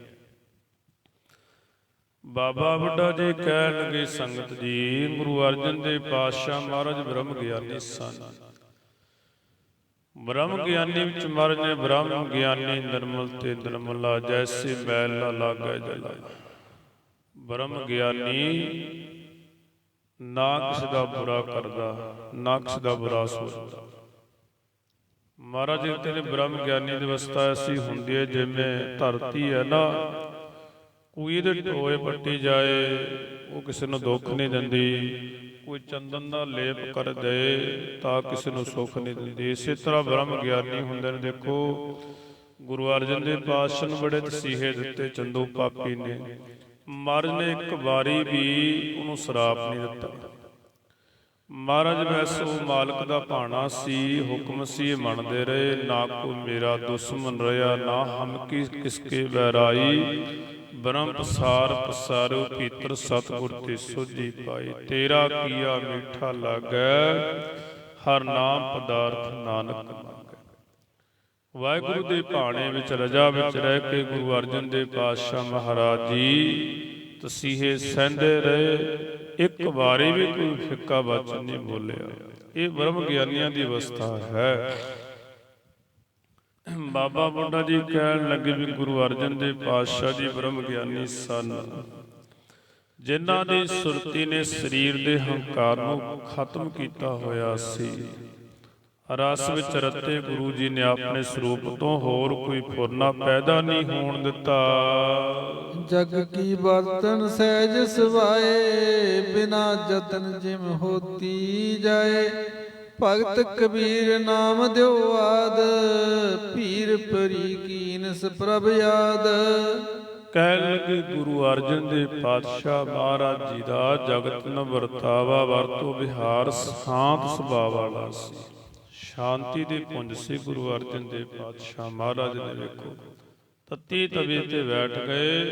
ਬਾਬਾ ਬੁੱਢਾ ਜੀ ਕਹਿਣ ਸੰਗਤ ਜੀ, ਗੁਰੂ ਅਰਜਨ ਦੇਵ ਪਾਤਸ਼ਾਹ ਮਹਾਰਾਜ ਬ੍ਰਹਮ ਗਿਆਨੀ ਸਨ। ਬ੍ਰਹਮ ਗਿਆਨੀ ਵਿੱਚ ਮਹਾਰਾਜ ਨੇ ਬ੍ਰਹਮ ਗਿਆਨੀ ਨਿਰਮਲ ਤੇ ਨਿਰਮਲਾ, ਜੈਸੇ ਮੈਲ ਨਾ ਲਾਗੈ ਜਲਾ। ਬ੍ਰਹਮ ਗਿਆਨੀ ਨਾ ਕਿਸੇ ਦਾ ਬੁਰਾ ਕਰਦਾ, ਨਾ ਕਿਸੇ ਦਾ ਬੁਰਾ ਸੋਚਦਾ। ਮਹਾਰਾਜ ਜੀ ਕਹਿੰਦੇ ਬ੍ਰਹਮ ਗਿਆਨੀ ਦੀ ਅਵਸਥਾ ਐਸੀ ਹੁੰਦੀ ਹੈ ਜਿਵੇਂ ਧਰਤੀ ਹੈ ਨਾ, ਕੋਈ ਦੇ ਟੋਏ ਪੱਟੀ ਜਾਏ, ਉਹ ਕਿਸੇ ਨੂੰ ਦੁੱਖ ਨਹੀਂ ਦਿੰਦੀ, ਕੋਈ ਚੰਦਨ ਦਾ ਲੇਪ ਕਰ ਦੇ ਤਾਂ ਕਿਸੇ ਨੂੰ ਸੁੱਖ ਨਹੀਂ ਦਿੰਦੀ। ਇਸੇ ਤਰ੍ਹਾਂ ਬ੍ਰਹਮ ਗਿਆਨੀ ਹੁੰਦੇ ਨੇ, ਦੇਖੋ, ਗੁਰੂ ਅਰਜਨ ਦੇਵ ਪਾਤਸ਼ਾਹ ਨੂੰ ਬੜੇ ਤਸੀਹੇ ਦਿੱਤੇ, ਚੰਦੂ ਪਾਪੀ ਨੇ। ਮਹਾਰਾਜ ਨੇ ਇੱਕ ਵਾਰੀ ਵੀ ਉਹਨੂੰ ਸ਼ਰਾਪ ਨਹੀਂ ਦਿੱਤਾ। ਮਹਾਰਾਜ ਵੈਸੋ ਮਾਲਕ ਦਾ ਭਾਣਾ ਸੀ, ਹੁਕਮ ਸੀ, ਇਹ ਮੰਨਦੇ ਰਹੇ, ਨਾ ਕੋ ਮੇਰਾ ਦੁਸ਼ਮਨ ਰਹਾ, ਨਾ ਹਮ ਕੀ ਕਿਸਕੇ ਵੈਰਾਈ। ਬ੍ਰਹਮ ਪਸਾਰ ਪਸਾਰੋ ਪੀਤਰ ਸਤਗੁਰ ਤੇ ਸੋਝੀ ਪਾਈ, ਤੇਰਾ ਕੀਆ ਮੀਠਾ ਲਾਗੈ, ਹਰ ਨਾਮ ਪਦਾਰਥ ਨਾਨਕ ਵਾਹਿਗੁਰੂ ਦੇ ਭਾਣੇ ਵਿੱਚ ਰਜਾ ਵਿੱਚ ਰਹਿ ਕੇ ਗੁਰੂ ਅਰਜਨ ਦੇਵ ਪਾਤਸ਼ਾਹ ਮਹਾਰਾਜ ਜੀ ਤਸੀਹੇ ਸਹਿੰਦੇ ਰਹੇ। ਇੱਕ ਵਾਰੀ ਵੀ ਕੋਈ ਫਿੱਕਾ ਬਚਨ ਨਹੀਂ ਬੋਲਿਆ। ਇਹ ਬ੍ਰਹਮ ਗਿਆਨੀਆਂ ਦੀ ਅਵਸਥਾ ਹੈ। ਬਾਬਾ ਬੁੱਢਾ ਜੀ ਕਹਿਣ ਲੱਗੇ ਵੀ ਗੁਰੂ ਅਰਜਨ ਦੇਵ ਪਾਤਸ਼ਾਹ ਜੀ ਬ੍ਰਹਮ ਗਿਆਨੀ ਸਨ। ਜਿਨ੍ਹਾਂ ਦੀ ਸੁਰਤੀ ਨੇ ਸਰੀਰ ਦੇ ਹੰਕਾਰ ਨੂੰ ਖਤਮ ਕੀਤਾ ਹੋਇਆ ਸੀ। ਰਸ ਵਿੱਚ ਰਤੇ ਗੁਰੂ ਜੀ ਨੇ ਆਪਣੇ ਸਰੂਪ ਤੋਂ ਹੋਰ ਕੋਈ ਫੁਰਨਾ ਪੈਦਾ ਨਹੀਂ ਹੋਣ ਦਿੱਤਾ। ਜਗ ਕੀ ਬਰਤਨ ਸਹਿਜ ਸਵਾਏ ਬਿਨਾ ਜਤਨ ਜਿਮ ਹੋਤੀ ਜਾਏ। ਭਗਤ ਕਬੀਰ ਨਾਮ ਦਿਓ ਆਦ ਪੀਰ ਪਰੀ ਕੀਨਸ ਪ੍ਰਭ ਯਾਦ। ਕਹਿਣ ਲੱਗੇ ਗੁਰੂ ਅਰਜਨ ਦੇਵ ਪਾਤਸ਼ਾਹ ਮਹਾਰਾਜ ਜੀ ਦਾ ਜਗਤ ਨ ਵਰਤਾਵਾ ਵਰਤੋ ਵਿਹਾਰ ਸ਼ਾਂਤ ਸੁਭਾਅ ਵਾਲਾ ਸੀ। ਸ਼ਾਂਤੀ ਦੇ ਪੁੰਜ ਸੀ ਗੁਰੂ ਅਰਜਨ ਦੇਵ ਪਾਤਸ਼ਾਹ ਮਹਾਰਾਜ ਨੇ ਵੇਖੋ, ਤੱਤੀ ਤਵੀ ਤੇ ਬੈਠ ਗਏ,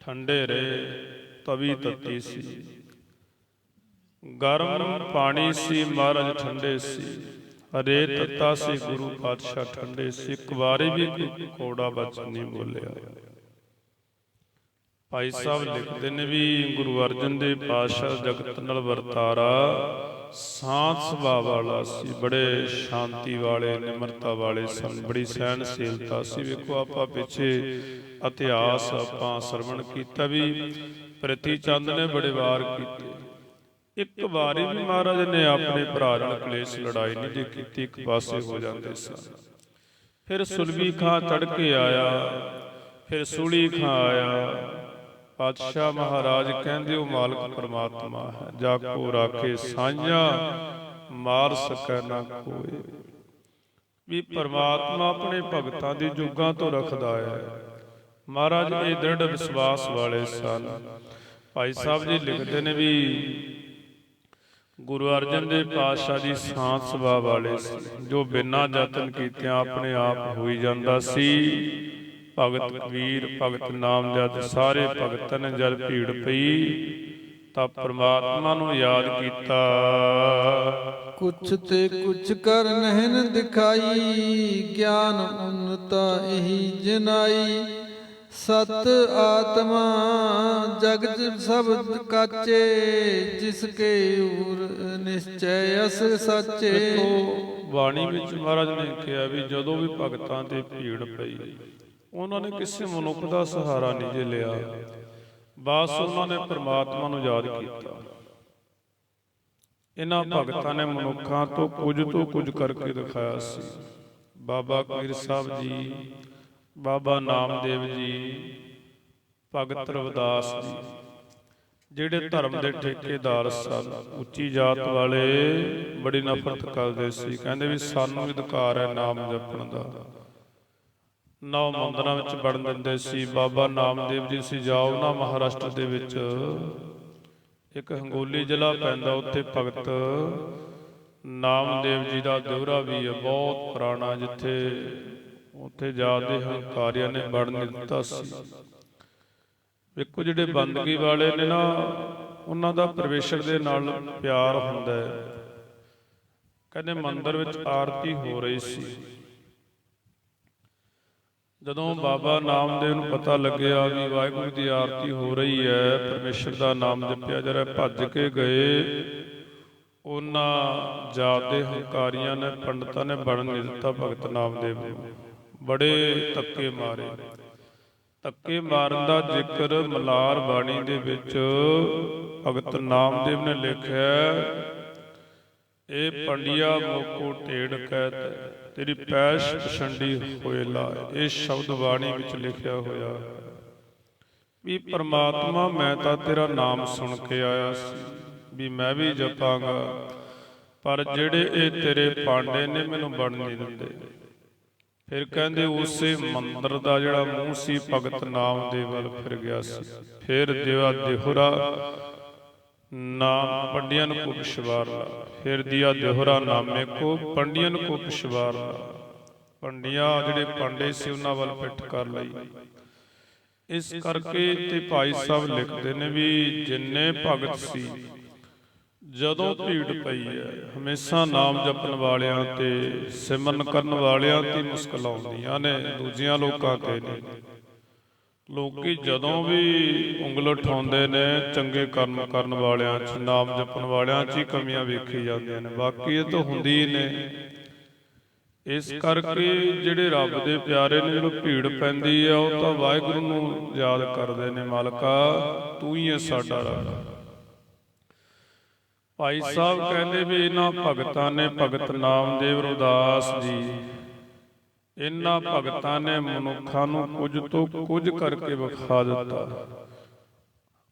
ਠੰਡੇ ਰਹੇ, ਤਵੀ ਤੱਤੀ ਸੀ। ਗਰਮ ਪਾਣੀ ਸੀ, ਮਹਾਰਾਜ ਠੰਡੇ ਸੀ। ਹਰੇ ਤੱਤਾ ਸੀ, ਗੁਰੂ ਪਾਤਸ਼ਾਹ ਠੰਡੇ ਸੀ। ਇੱਕ ਵਾਰੀ ਵੀ ਕੋਈ ਕੋੜਾ ਬਚਨ ਨਹੀਂ ਬੋਲਿਆ। ਭਾਈ ਸਾਹਿਬ ਲਿਖਦੇ ਨੇ ਵੀ ਗੁਰੂ ਅਰਜਨ ਦੇਵ ਪਾਤਸ਼ਾਹ ਜਗਤ ਨਾਲ ਵਰਤਾਰਾ। ਸ਼ਾਂਤ ਸੁਭਾਅ ਵਾਲਾ ਸੀ, ਬੜੇ ਸ਼ਾਂਤੀ ਵਾਲੇ, ਨਿਮਰਤਾ ਵਾਲੇ ਸਨ, ਬੜੀ ਸਹਿਣਸ਼ੀਲਤਾ ਸੀ। ਵੇਖੋ ਆਪਾਂ ਪਿੱਛੇ ਇਤਿਹਾਸ ਆਪਾਂ ਸਰਵਣ ਕੀਤਾ ਵੀ, ਪ੍ਰਤੀ ਚੰਦ ਨੇ ਬੜੇ ਵਾਰ ਕੀਤੇ। ਇੱਕ ਵਾਰੀ ਵੀ ਮਹਾਰਾਜ ਨੇ ਆਪਣੇ ਭਰਾ ਨਾਲ ਕਲੇਸ਼ ਲੜਾਈ ਨਹੀਂ ਜੇ ਕੀਤੀ, ਇੱਕ ਪਾਸੇ ਹੋ ਜਾਂਦੇ ਸਨ। ਫਿਰ ਸੁਲਵੀ ਖਾਂ ਚੜ ਕੇ ਆਇਆ, ਫਿਰ ਸੂਲੀ ਖਾਂ ਆਇਆ ਪਾਤਸ਼ਾਹ ਮਹਾਰਾਜ ਕਹਿੰਦੇ, ਉਹ ਮਾਲਕ ਪਰਮਾਤਮਾ ਹੈ। ਜਾ ਕੋ ਰਾਖੇ ਸਾਂਝਾ ਮਾਰ ਸਕੈ ਨਾ ਕੋਏ। ਵੀ ਪਰਮਾਤਮਾ ਆਪਣੇ ਭਗਤਾਂ ਦੀ ਜੁਗਾਂ ਤੋਂ ਰੱਖਦਾ ਹੈ। ਮਹਾਰਾਜ, ਇਹ ਦ੍ਰਿੜ ਵਿਸ਼ਵਾਸ ਵਾਲੇ ਸਨ। ਭਾਈ ਸਾਹਿਬ ਜੀ ਲਿਖਦੇ ਨੇ ਵੀ ਗੁਰੂ ਅਰਜਨ ਦੇਵ ਪਾਤਸ਼ਾਹ ਜੀ ਸ਼ਾਂਤ ਸੁਭਾਅ ਵਾਲੇ ਸੀ ਜੋ ਬਿਨਾਂ ਯਤਨ ਕੀਤਿਆਂ ਆਪਣੇ ਆਪ ਹੋਈ ਜਾਂਦਾ ਸੀ। ਭਗਤ ਕਬੀਰ ਭਗਤ ਨਾਮਜਦ ਸਾਰੇ ਭਗਤਾਂ ਨੇ ਜਦ ਭੀੜ ਪਈ ਤਾਂ ਪ੍ਰਮਾਤਮਾ ਨੂੰ ਯਾਦ ਕੀਤਾ। ਕੁਛ ਤੇ ਕੁਛ ਕਰ ਨਹਿਨ ਦਿਖਾਈ ਗਿਆਨ ਉਨਤਾ ਇਹੀ ਜਨਾਈ। ਸਤ ਆਤਮਾ ਜਗ ਜ- ਸਭ ਕਾਚੇ ਜਿਸ ਕੇ ਉਰ ਨਿਸ਼ਚੈ ਅਸ ਸਾਚੇ। ਬਾਣੀ ਵਿੱਚ ਮਹਾਰਾਜ ਨੇ ਕਿਹਾ ਵੀ ਜਦੋਂ ਵੀ ਭਗਤਾਂ ਤੇ ਭੀੜ ਪਈ ਉਹਨਾਂ ਨੇ ਕਿਸੇ ਮਨੁੱਖ ਦਾ ਸਹਾਰਾ ਨਹੀਂ ਜੇ ਲਿਆ। ਬਸ ਉਹਨਾਂ ਨੇ ਪ੍ਰਮਾਤਮਾ ਨੂੰ ਯਾਦ ਕੀਤਾ। ਇਹਨਾਂ ਭਗਤਾਂ ਨੇ ਮਨੁੱਖਾਂ ਤੋਂ ਕੁਝ ਤੋਂ ਕੁਝ ਕਰਕੇ ਦਿਖਾਇਆ ਸੀ। ਬਾਬਾ ਕਬੀਰ ਸਾਹਿਬ ਜੀ ਬਾਬਾ ਨਾਮਦੇਵ ਜੀ ਭਗਤ ਰਵਿਦਾਸ ਜੀ ਜਿਹੜੇ ਧਰਮ ਦੇ ਠੇਕੇਦਾਰ ਸਨ ਉੱਚੀ ਜਾਤ ਵਾਲੇ ਬੜੀ ਨਫ਼ਰਤ ਕਰਦੇ ਸੀ। ਕਹਿੰਦੇ ਵੀ ਸਾਨੂੰ ਵੀ ਅਧਿਕਾਰ ਹੈ ਨਾਮ ਜਪਣ ਦਾ। ਨੌ ਮੰਦਰਾਂ ਵਿੱਚ ਵੜਨ ਦਿੰਦੇ ਸੀ। ਬਾਬਾ ਨਾਮਦੇਵ ਜੀ ਸੀ, ਜਾਓ ਨਾ ਮਹਾਰਾਸ਼ਟਰ ਦੇ ਵਿੱਚ। ਇੱਕ ਹੰਗੋਲੀ ਜ਼ਿਲ੍ਹਾ ਪੈਂਦਾ ਉੱਥੇ ਭਗਤ। ਨਾਮਦੇਵ ਜੀ ਦਾ ਦੌਰਾ ਵੀ ਹੈ, ਬਹੁਤ ਪੁਰਾਣਾ ਜਿੱਥੇ ਉੱਥੇ ਜਾਦੇ ਹੰਕਾਰੀਆਂ ਨੇ ਵੜਨ ਦਿੱਤਾ ਸੀ। ਵੇਖੋ ਜਿਹੜੇ ਬੰਦਗੀ ਵਾਲੇ ਨੇ ਨਾ, ਉਹਨਾਂ ਦਾ ਪਰਮੇਸ਼ਰ ਦੇ ਨਾਲ ਪਿਆਰ ਹੁੰਦਾ ਹੈ। ਕਹਿੰਦੇ ਮੰਦਰ ਵਿੱਚ ਆਰਤੀ ਹੋ ਰਹੀ ਸੀ। ਜਦੋਂ ਬਾਬਾ ਨਾਮਦੇਵ ਨੂੰ ਪਤਾ ਲੱਗਿਆ ਵੀ ਵਾਹਿਗੁਰੂ ਦੀ ਆਰਤੀ ਹੋ ਰਹੀ ਹੈ, ਪਰਮੇਸ਼ਰ ਦਾ ਨਾਮ ਜਪਿਆ ਜਾ ਰਿਹਾ, ਭੱਜ ਕੇ ਗਏ। ਉਹਨਾਂ ਜਾਤ ਹੰਕਾਰੀਆਂ ਨੇ, ਪੰਡਤਾਂ ਨੇ ਬਣ ਨਹੀਂ ਦਿੱਤਾ ਭਗਤ ਨਾਮਦੇਵ ਨੂੰ। ਬੜੇ ਧੱਕੇ ਮਾਰੇ। ਧੱਕੇ ਮਾਰਨ ਦਾ ਜ਼ਿਕਰ ਮਲਾਰ ਬਾਣੀ ਦੇ ਵਿੱਚ ਭਗਤ ਨਾਮਦੇਵ ਨੇ ਲਿਖਿਆ ਇਹ ਪੰਡਿਆ ਮੋਕੋ ਢੇੜ ਕਹਿਤ ਤੇਰੀ ਪੈਸ਼ ਪਛੰਡੀ ਹੋਏ ਲਾ ਇਹ ਸ਼ਬਦ ਬਾਣੀ ਵਿੱਚ ਲਿਖਿਆ ਹੋਇਆ। ਵੀ ਪ੍ਰਮਾਤਮਾ, ਮੈਂ ਤਾਂ ਤੇਰਾ ਨਾਮ ਸੁਣ ਕੇ ਆਇਆ ਸੀ। ਵੀ ਮੈਂ ਵੀ ਜਪਾਂਗਾ। ਪਰ ਜਿਹੜੇ ਇਹ ਤੇਰੇ ਪਾਂਡੇ ਨੇ ਮੈਨੂੰ ਬਣ ਨਹੀਂ ਦਿੰਦੇ। ਫਿਰ ਕਹਿੰਦੇ ਉਸੇ ਮੰਦਰ ਦਾ ਜਿਹੜਾ ਮੂੰਹ ਸੀ, ਭਗਤ ਨਾਮ ਦੇ ਵੱਲ ਫਿਰ ਗਿਆ ਸੀ। ਫਿਰ ਦਿਵਾ ਦਿਹਰਾ ਨਾਮ ਪੰਡਿਆਂ ਕੋ ਪਿਸ਼ਵਾਰਲਾ ਫਿਰ ਦਿਆ ਨਾਮੇ ਕੋ ਪੰਡਿਆਂ ਕੋ ਪਿਸ਼ਵਾਰਲਾ ਪੰਡਿਆਂ ਜਿਹੜੇ ਪਾਂਡੇ ਸੀ ਉਹਨਾਂ ਵੱਲ ਪਿੱਠ ਕਰ ਲਈ। ਇਸ ਕਰਕੇ ਤੇ ਭਾਈ ਸਾਹਿਬ ਲਿਖਦੇ ਨੇ ਵੀ ਜਿੰਨੇ ਭਗਤ ਸੀ, ਜਦੋਂ ਭੀੜ ਪਈ ਹੈ, ਹਮੇਸ਼ਾ ਨਾਮ ਜਪਣ ਵਾਲਿਆਂ ਤੇ ਸਿਮਰਨ ਕਰਨ ਵਾਲਿਆਂ ਤੇ ਮੁਸ਼ਕਲ ਆਉਂਦੀਆਂ ਨੇ, ਦੂਜਿਆਂ ਲੋਕਾਂ ਤੇ ਨਹੀਂ। ਲੋਕੀ ਜਦੋਂ ਵੀ ਉਂਗਲ ਉਠਾਉਂਦੇ ਨੇ, ਚੰਗੇ ਕਰਮ ਕਰਨ ਵਾਲਿਆਂ 'ਚ, ਨਾਮ ਜਪਣ ਵਾਲਿਆਂ 'ਚ ਹੀ ਕਮੀਆਂ ਵੇਖੀ ਜਾਂਦੀਆਂ ਨੇ। ਬਾਕੀ ਇਹ ਤਾਂ ਹੁੰਦੀ ਹੀ ਨੇ। ਇਸ ਕਰਕੇ ਜਿਹੜੇ ਰੱਬ ਦੇ ਪਿਆਰੇ ਨੇ, ਜਦੋਂ ਭੀੜ ਪੈਂਦੀ ਆ, ਉਹ ਤਾਂ ਵਾਹਿਗੁਰੂ ਨੂੰ ਯਾਦ ਕਰਦੇ ਨੇ, ਮਾਲਕਾ, ਤੂੰ ਹੀ ਹੈ ਸਾਡਾ ਰੱਬ। ਭਾਈ ਸਾਹਿਬ ਕਹਿੰਦੇ ਵੀ ਇਹਨਾਂ ਭਗਤਾਂ ਨੇ ਭਗਤ ਨਾਮਦੇਵ ਰੋਦਾਸ ਜੀ ਇਹਨਾਂ ਭਗਤਾਂ ਨੇ ਮਨੁੱਖਾਂ ਨੂੰ ਕੁਝ ਤੋਂ ਕੁਝ ਕਰਕੇ ਵਿਖਾ ਦਿੱਤਾ।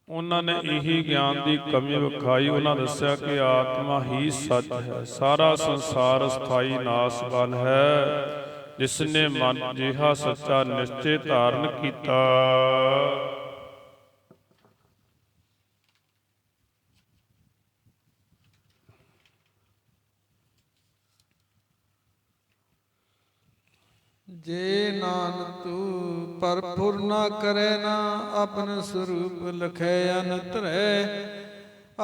ਉਹਨਾਂ ਨੇ ਇਹੀ ਗਿਆਨ ਦੀ ਕਮੀ ਵਿਖਾਈ ਉਹਨਾਂ ਦੱਸਿਆ ਕਿ ਆਤਮਾ ਹੀ ਸੱਚ ਹੈ। ਸਾਰਾ ਸੰਸਾਰ ਸਥਾਈ ਨਾਸਵਾਨ ਹੈ। ਜਿਸ ਨੇ ਮਨ ਜਿਹਾ ਸੱਚਾ ਨਿਸ਼ਚੇ ਧਾਰਨ ਕੀਤਾ। ਜੇ ਨਾਨਕ ਤੂੰ ਪਰਪੁਰ ਨਾ ਕਰੇ ਨਾ ਆਪਨ ਸਰੂਪ ਲਖੈ ਅਨਤਰੈ।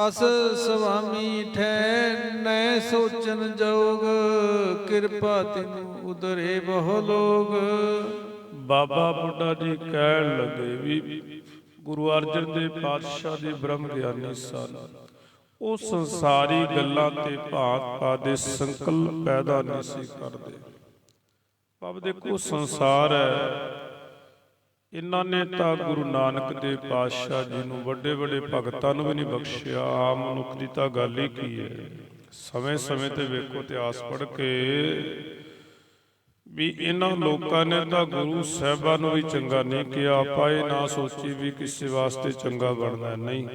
ਅਸ ਸੁਆਮੀ ਠੈ ਨੈ ਸੋਚਨ ਜੋਗ, ਕਿਰਪਾ ਤਿਨੁ ਉਦਰੇ ਬਹੁ ਲੋਗ। ਬਾਬਾ ਬੁੱਢਾ ਜੀ ਕਹਿਣ ਲੱਗੇ ਵੀ ਗੁਰੂ ਅਰਜਨ ਦੇਵ ਪਾਤਸ਼ਾਹ ਦੇ ਬ੍ਰਹਮ ਗਿਆਨੀ ਸਨ। ਉਹ ਸੰਸਾਰੀ ਗੱਲਾਂ ਤੇ ਭਾਤ ਭਾਤ ਦੇ, ਸੰਕਲਪ ਪੈਦਾ ਨਹੀਂ ਸੀ ਕਰਦੇ। ਭਾਵ ਦੇਖੋ ਸੰਸਾਰ ਹੈ। ਇਹਨਾਂ ਨੇ ਤਾਂ ਗੁਰੂ ਨਾਨਕ ਦੇਵ ਪਾਤਸ਼ਾਹ ਜੀ ਨੂੰ ਵੱਡੇ ਵੱਡੇ ਭਗਤਾਂ ਨੂੰ ਵੀ ਨਹੀਂ ਬਖਸ਼ਿਆ। ਆਮ ਮਨੁੱਖ ਦੀ ਤਾਂ ਗੱਲ ਹੀ ਕੀ ਹੈ। ਸਮੇਂ ਸਮੇਂ ਤੇ ਵੇਖੋ ਇਤਿਹਾਸ ਪੜ੍ਹ ਕੇ ਵੀ ਇਹਨਾਂ ਲੋਕਾਂ ਨੇ ਤਾਂ ਗੁਰੂ ਸਾਹਿਬਾਂ ਨੂੰ ਵੀ ਚੰਗਾ ਨਹੀਂ ਕਿਹਾ। ਆਪਾਂ ਇਹ ਨਾ ਸੋਚੀ ਵੀ ਕਿਸੇ ਵਾਸਤੇ ਚੰਗਾ ਬਣਨਾ ਹੈ, ਨਹੀਂ।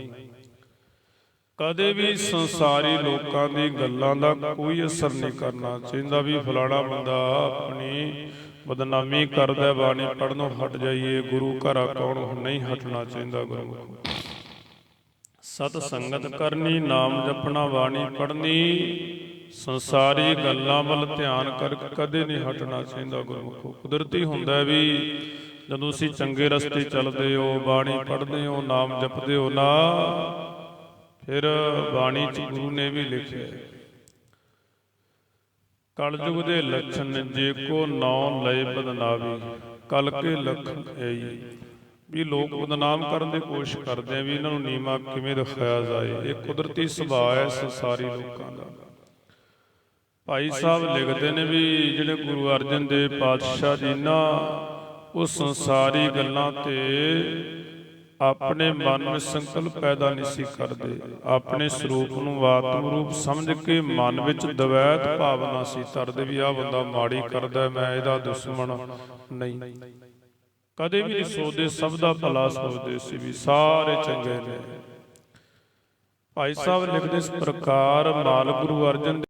ਕਦੇ ਵੀ ਸੰਸਾਰੀ ਲੋਕਾਂ ਦੀ ਗੱਲਾਂ ਦਾ ਕੋਈ ਅਸਰ ਨਹੀਂ ਕਰਨਾ ਚਾਹੀਦਾ ਵੀ ਫਲਾਣਾ ਬੰਦਾ ਆਪਣੀ ਬਦਨਾਮੀ ਕਰਦਾ ਬਾਣੀ ਪੜਨੋਂ ਹਟ ਜਾਈਏ, ਗੁਰੂ ਘਰ ਕੌਣ? ਨਹੀਂ ਹਟਣਾ ਚਾਹੀਦਾ ਗੁਰੂ ਸਤ ਸੰਗਤ ਕਰਨੀ, ਨਾਮ ਜਪਣਾ, ਬਾਣੀ ਪੜਨੀ ਸੰਸਾਰੀ ਗੱਲਾਂ ਵੱਲ ਧਿਆਨ ਕਰ ਕਦੇ ਨਹੀਂ ਹਟਣਾ ਚਾਹੀਦਾ ਗੁਰਮੁਖੋ ਕੁਦਰਤੀ ਹੁੰਦਾ ਵੀ ਜਦੋਂ ਤੁਸੀਂ ਚੰਗੇ ਰਸਤੇ ਚੱਲਦੇ ਹੋ, ਬਾਣੀ ਪੜ੍ਹਦੇ ਹੋ, ਨਾਮ ਜਪਦੇ ਹੋ ਨਾ ਫਿਰ ਬਾਣੀ ਚ ਗੁਰੂ ਨੇ ਵੀ ਲਿਖਿਆ ਕਲਯੁਗ ਦੇ ਲੱਛਣ ਜੇ ਕੋ ਨਾਉ ਲਏ ਬਦਨਾਵੀ ਕਲ ਕੇ ਲਖਨ ਐਈ ਵੀ ਲੋਕ ਬਦਨਾਮ ਕਰਨ ਦੀ ਕੋਸ਼ਿਸ਼ ਕਰਦੇ ਆ ਵੀ ਇਹਨਾਂ ਨੂੰ ਨੀਮਾ ਕਿਵੇਂ ਦਿਖਾਇਆ ਜਾਏ। ਇਹ ਕੁਦਰਤੀ ਸੁਭਾਅ ਹੈ ਸੰਸਾਰੀ ਲੋਕਾਂ ਦਾ। ਭਾਈ ਸਾਹਿਬ ਲਿਖਦੇ ਨੇ ਵੀ ਜਿਹੜੇ ਗੁਰੂ ਅਰਜਨ ਦੇਵ ਪਾਤਸ਼ਾਹ ਜੀ ਨਾ, ਉਹ ਸੰਸਾਰੀ ਗੱਲਾਂ ਤੇ ਆਪਣੇ ਮਨ ਵਿੱਚ ਸੰਕਲਪ ਪੈਦਾ ਨਹੀਂ ਸੀ ਕਰਦੇ। ਆਪਣੇ ਸਰੂਪ ਨੂੰ ਆਤਮ ਰੂਪ ਸਮਝ ਕੇ ਮਨ ਵਿੱਚ ਦਵੈਤ ਭਾਵਨਾ ਸੀ। ਤਰਦੇ ਵੀ ਆ ਬੰਦਾ ਮਾੜੀ ਕਰਦਾ ਮੈਂ ਇਹਦਾ ਦੁਸ਼ਮਣ ਨਹੀਂ। ਕਦੇ ਵੀ ਨਹੀਂ ਸੋਚਦੇ, ਸਭ ਦਾ ਭਲਾ ਸੋਚਦੇ ਸੀ ਵੀ ਸਾਰੇ ਚੰਗੇ ਨੇ। ਭਾਈ ਸਾਹਿਬ ਲਿਖਦੇ ਇਸ ਪ੍ਰਕਾਰ ਮਾਲ ਗੁਰੂ ਅਰਜਨ